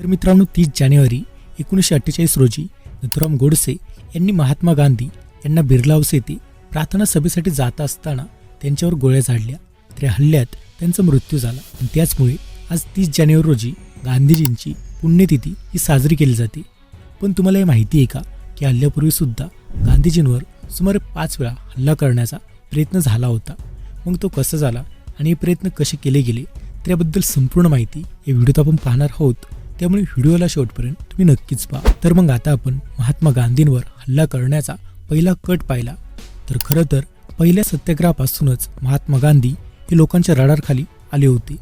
तर मित्रांनो तीस जानेवारी एकोणीसशे अठ्ठेचाळीस रोजी नथुराम गोडसे यांनी महात्मा गांधी यांना बिर्ला हाऊस येथे प्रार्थना सभेसाठी जात असताना त्यांच्यावर गोळ्या झाडल्या. तर या हल्ल्यात त्यांचा मृत्यू झाला. आणि त्याचमुळे आज तीस जानेवारी रोजी गांधीजींची पुण्यतिथी ही साजरी केली जाते. पण तुम्हाला हे माहिती आहे का? की हल्ल्यापूर्वी सुद्धा गांधीजींवर सुमारे पाच वेळा हल्ला करण्याचा प्रयत्न झाला होता. मग तो कसा झाला आणि हे प्रयत्न कसे केले गेले? त्याबद्दल संपूर्ण माहिती या व्हिडिओत आपण पाहणार आहोत. त्यामुळे व्हिडिओला शेवटपर्यंत तुम्ही नक्कीच पहा. तर मग आता आपण महात्मा गांधींवर हल्ला करण्याचा पहिला कट पाहिला. तर खरं तर पहिल्या सत्याग्रहापासूनच महात्मा गांधी हे लोकांच्या रडारखाली आले होते.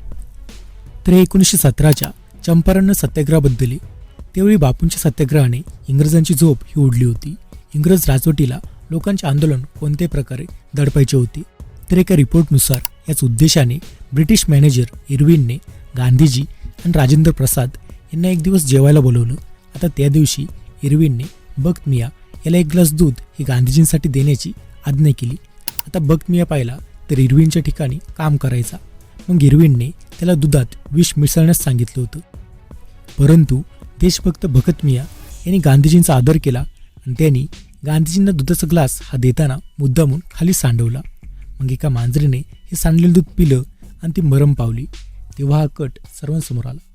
तर एकोणीसशे सतराच्या चंपारण सत्याग्रहाबद्दल त्यावेळी बापूंच्या सत्याग्रहाने इंग्रजांची झोप ही उडली होती. इंग्रज राजवटीला लोकांचे आंदोलन कोणत्याही प्रकारे दडपायचे होते? तर एका रिपोर्टनुसार याच उद्देशाने ब्रिटिश मॅनेजर इरविनने गांधीजी आणि राजेंद्र प्रसाद यांना एक दिवस जेवायला बोलवलं. आता त्या दिवशी इरविनने बक्त मिया याला एक ग्लास दूध हे गांधीजींसाठी देण्याची आज्ञा केली. आता बक्त मिया पाहिला तर इरविनच्या ठिकाणी काम करायचा. मग इरविनने त्याला दुधात विष मिसळण्यास सांगितलं होतं. परंतु देशभक्त भगत मिया यांनी गांधीजींचा आदर केला आणि त्यांनी गांधीजींना दुधाचा ग्लास हा देताना मुद्दामून खाली सांडवला. मग एका मांजरीने हे सांडलेलं दूध पिलं आणि ती मरम पावली. तेव्हा हा कट सर्वांसमोर आला.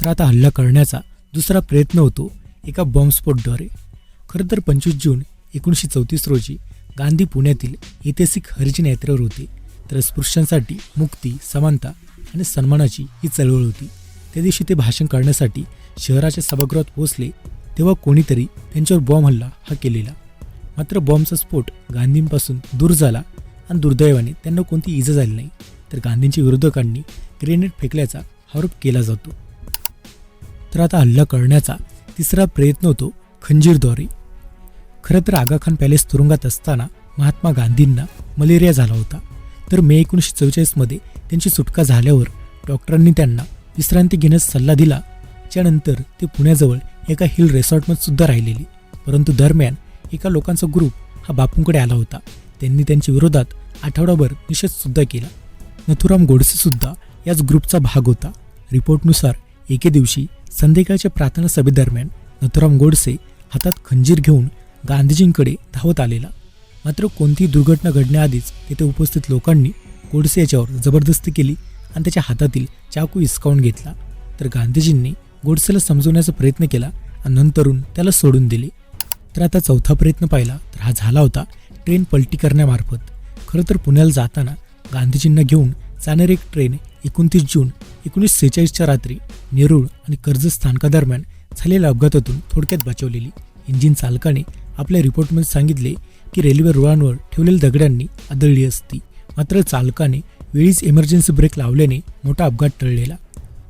तर आता हल्ला करण्याचा दुसरा प्रयत्न होतो एका बॉम्बस्फोटद्वारे. खरं तर पंचवीस जून एकोणीसशे चौतीस रोजी गांधी पुण्यातील ऐतिहासिक हरिजन यात्रेवर होते. तर स्पृश्यांसाठी मुक्ती समानता आणि सन्मानाची ही चळवळ होती. त्या दिवशी ते भाषण करण्यासाठी शहराच्या सभागृहात पोहोचले तेव्हा कोणीतरी त्यांच्यावर बॉम्ब हल्ला हा केलेला. मात्र बॉम्बचा स्फोट गांधींपासून दूर झाला आणि दुर्दैवाने त्यांना कोणती इजा झाली नाही. तर गांधींच्या विरोधकांनी ग्रेनेड फेकल्याचा आरोप केला जातो. तर आता हल्ला करण्याचा तिसरा प्रयत्न होतो खंजीरद्वारे. खरं तर आगा खान पॅलेस तुरुंगात असताना महात्मा गांधींना मलेरिया झाला होता. तर मे एकोणीसशे चव्वेचाळीसमध्ये त्यांची सुटका झाल्यावर डॉक्टरांनी त्यांना विश्रांती घेण्यास सल्ला दिला. त्यानंतर ते पुण्याजवळ एका हिल रिसॉर्टमध्ये सुद्धा राहिलेले. परंतु दरम्यान एका लोकांचा ग्रुप हा बापूंकडे आला होता. त्यांनी त्यांच्या विरोधात आठवडाभर निषेधसुद्धा केला. नथुराम गोडसेसुद्धा याच ग्रुपचा भाग होता. रिपोर्टनुसार एके दिवशी संध्याकाळच्या प्रार्थना सभेदरम्यान नथुराम गोडसे हातात खंजीर घेऊन गांधीजींकडे धावत आलेला. मात्र कोणतीही दुर्घटना घडण्याआधीच तेथे उपस्थित लोकांनी गोडसे याच्यावर जबरदस्ती केली आणि त्याच्या हातातील चाकू हिसकावून घेतला. तर गांधीजींनी गोडसेला समजवण्याचा प्रयत्न केला आणि नंतरून त्याला सोडून दिले. तर आता चौथा प्रयत्न पाहिला तर हा झाला होता ट्रेन पलटी करण्यामार्फत. खरं तर पुण्याला जाताना गांधीजींना घेऊन जाणारी एक ट्रेन एकोणतीस जून एकोणीस सेहेचाळीसच्या रात्री नेरूळ आणि कर्जत स्थानकादरम्यान झालेल्या अपघातातून थोडक्यात बचावलेली इंजिन चालकाने आपल्या रिपोर्टमध्ये सांगितले की रेल्वे रुळांवर ठेवलेल्या दगडांनी आदळली असती. मात्र चालकाने वेळीच इमर्जन्सी ब्रेक लावल्याने मोठा अपघात टळलेला.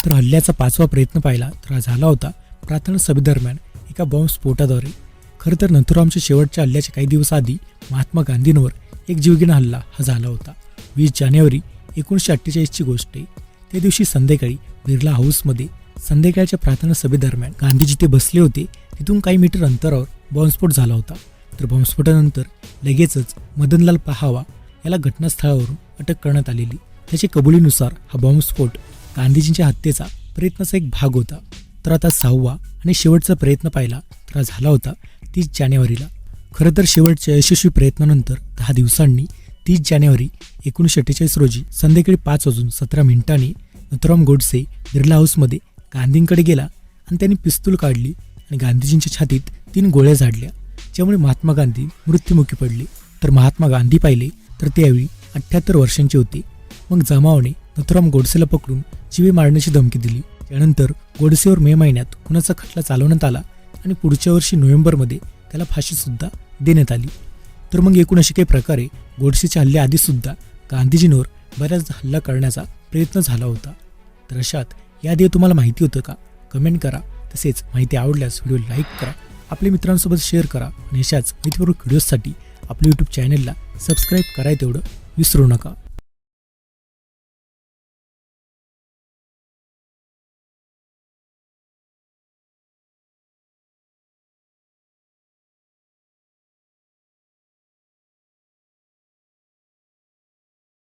तर हल्ल्याचा पाचवा प्रयत्न पाहिला तर हा झाला होता प्रार्थना सभेदरम्यान एका बॉम्ब स्फोटाद्वारे खरं तर नथुरामच्या शेवटच्या हल्ल्याच्या काही दिवस आधी महात्मा गांधींवर एक जीवघेणा हल्ला हा झाला होता. वीस जानेवारी एकोणीसशे अठ्ठेचाळीसची गोष्ट आहे. त्या दिवशी संध्याकाळी बिर्ला हाऊसमध्ये संध्याकाळच्या प्रार्थना सभेदरम्यान गांधी जिथे बसले होते. तिथून काही मीटर अंतरावर बॉम्बस्फोट झाला होता. तर बॉम्बस्फोटानंतर लगेचच मदनलाल पहावा याला घटनास्थळावरून अटक करण्यात आलेली. त्याच्या कबुलीनुसार हा बॉम्बस्फोट गांधीजींच्या हत्येचा प्रयत्नाचा एक भाग होता. तर आता सहावा आणि शेवटचा प्रयत्न पाहिला तर हा झाला होता तीस जानेवारीला. खरं तर शेवटच्या यशस्वी प्रयत्नानंतर दहा दिवसांनी तीस जानेवारी एकोणीसशे अठ्ठेचाळीस रोजी संध्याकाळी पाच वाजून सतरा मिनिटांनी नथुराम गोडसे बिर्ला हाऊसमध्ये गांधींकडे गेला आणि त्यांनी पिस्तूल काढली आणि गांधीजींच्या छातीत तीन गोळ्या झाडल्या ज्यामुळे महात्मा गांधी मृत्युमुखी पडले. तर महात्मा गांधी पाहिले तर त्यावेळी अठ्ठ्याहत्तर वर्षांचे होते. मग जमावाने नथुराम गोडसेला पकडून जीवे मारण्याची धमकी दिली. त्यानंतर गोडसेवर मे महिन्यात खुनाचा खटला चालवण्यात आला आणि पुढच्या वर्षी नोव्हेंबरमध्ये त्याला फाशीसुद्धा देण्यात आली. तर मग एकूण अशा काही प्रकारे गोडसेच्या हल्ल्याआधीसुद्धा गांधीजींवर बऱ्याच हल्ला करण्याचा प्रयत्न झाला होता. तर अशात याआधी तुम्हाला माहिती होतं का? कमेंट करा. तसेच माहिती आवडल्यास व्हिडिओ लाईक करा. आपल्या मित्रांसोबत शेअर करा आणि अशाच माहितीपूर्वक व्हिडिओजसाठी आपल्या यूट्यूब चॅनलला सबस्क्राईब करायला तेवढं विसरू नका.